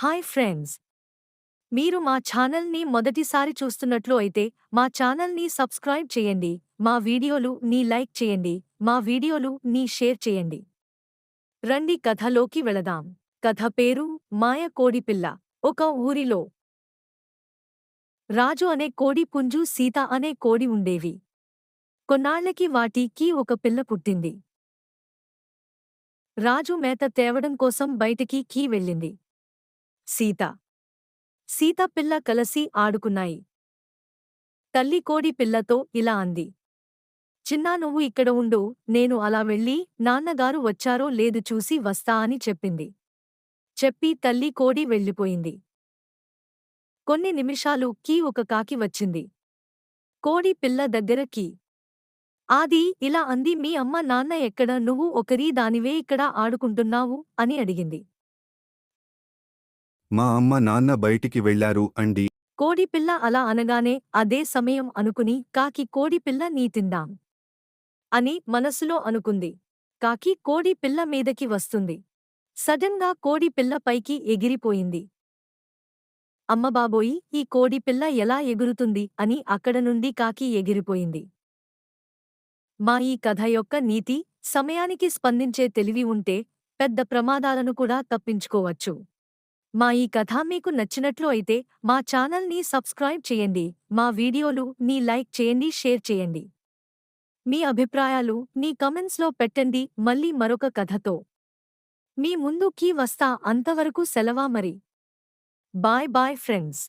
Hi friends! మీరు మా ఛానల్ని మొదటిసారి చూస్తున్నట్లు అయితే మా ఛానల్ని సబ్స్క్రైబ్ చేయండి. మా వీడియోలు నీ లైక్ చేయండి. మా వీడియోలు నీ షేర్ చేయండి. రండి కథలోకి వెళదాం. కథ పేరు మాయ కోడిపిల్ల. ఒక ఊరిలో రాజు అనే కోడి పుంజు సీత అనే కోడి ఉండేవి. కొన్నాళ్ళకి వాటికి ఒక పిల్ల పుట్టింది. రాజు మేత తేవడం కోసం బయటికి కీ వెళ్ళింది. సీత. సీత పిల్ల కలసి ఆడుకున్నాయి. తల్లి కోడి పిల్లతో ఇలా అంది. చిన్నా నువ్వు ఇక్కడ ఉండు నేను అలా వెళ్ళి నాన్నగారు వచ్చారో లేదు చూసి వస్తా అని చెప్పింది. చెప్పి తల్లి కోడి వెళ్ళిపోయింది. కొన్ని నిమిషాలు కీ ఒక కాకి వచ్చింది. కోడి పిల్ల దగ్గర కీ. ఆది ఇలా అంది మీ అమ్మ నాన్న ఎక్కడ? నువ్వు ఒకరీ దానివే ఇక్కడ ఆడుకుంటున్నావు? అని అడిగింది. మా అమ్మ నాన్న బయటికి వెళ్ళారు అండి కోడిపిల్ల అలా అనగానే అదే సమయం అనుకుని కాకి కోడిపిల్ల నీ తిందాం అని మనసులో అనుకుంది. కాకి కోడి పిల్ల మీదకి వస్తుంది. సడన్గా కోడి పిల్ల పైకి ఎగిరిపోయింది. అమ్మబాబోయి ఈ కోడి పిల్ల ఎలా ఎగురుతుంది అని అక్కడ నుండి కాకి ఎగిరిపోయింది. మా ఈ కథ యొక్క నీతి సమయానికి స్పందించే తెలివి ఉంటే పెద్ద ప్రమాదాలను కూడా తప్పించుకోవచ్చు. మా ఈ కథ మీకు నచ్చినట్లు అయితే మా ఛానల్ని సబ్స్క్రైబ్ చేయండి. మా వీడియోలు నీ లైక్ చేయండి షేర్ చేయండి. మీ అభిప్రాయాలు నీ కమెంట్స్లో పెట్టండి. మళ్ళీ మరొక కథతో. మీ ముందుకి వస్తా అంతవరకు సెలవా మరి? Bye bye friends.